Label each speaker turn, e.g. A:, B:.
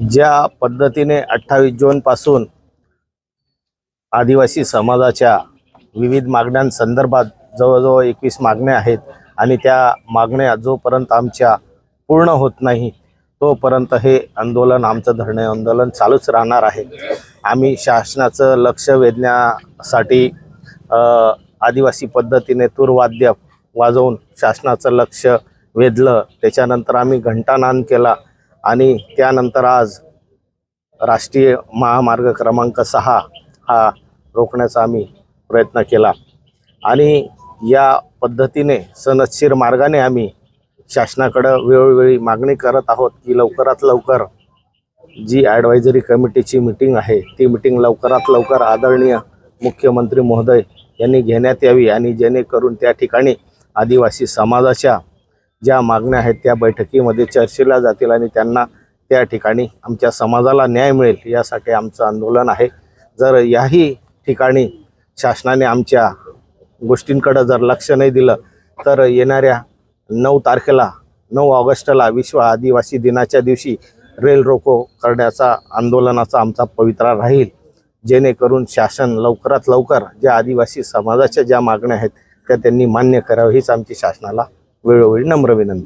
A: ज्या पद्धतीने अठ्ठावीस जूनपासून आदिवासी समाजाच्या विविध मागण्यांसंदर्भात जवळजवळ एकवीस मागण्या आहेत आणि त्या मागण्या जोपर्यंत आमच्या पूर्ण होत नाही तोपर्यंत हे आंदोलन आमचं धरणे आंदोलन चालूच राहणार आहे. आम्ही शासनाचं लक्ष वेधण्यासाठी आदिवासी पद्धतीने तूरवाद्य वाजवून शासनाचं लक्ष वेधलं. त्याच्यानंतर आम्ही घंटानाद केला. आणि त्यानंतर आज राष्ट्रीय महामार्ग क्रमांक सहा हा रोखण्याचा आम्ही प्रयत्न केला. आणि या पद्धतीने सनदशीर मार्गाने आम्ही शासनाकडं वेळोवेळी मागणी करत आहोत की लवकरात लवकर जी ॲडवायझरी कमिटीची मिटिंग आहे ती मिटिंग लवकरात लवकर आदरणीय मुख्यमंत्री महोदय यांनी घेण्यात यावी आणि जेणेकरून त्या ठिकाणी आदिवासी समाजाच्या ज्या मागण्या आहेत त्या बैठकीमध्ये चर्चेला जातील आणि त्यांना त्या ठिकाणी आमच्या समाजाला न्याय मिळेल यासाठी आमचं आंदोलन आहे. जर याही ठिकाणी शासनाने आमच्या गोष्टींकडं जर लक्ष नाही दिलं तर येणाऱ्या नऊ तारखेला नऊ ऑगस्टला विश्व आदिवासी दिनाच्या दिवशी रेल रोको करण्याचा आंदोलनाचा आमचा पवित्रा राहील. जेणेकरून शासन लवकरात लवकर ज्या आदिवासी समाजाच्या ज्या मागण्या आहेत त्या त्यांनी मान्य करावं हीच आमची शासनाला वेळोवेळी नम्र विनंती.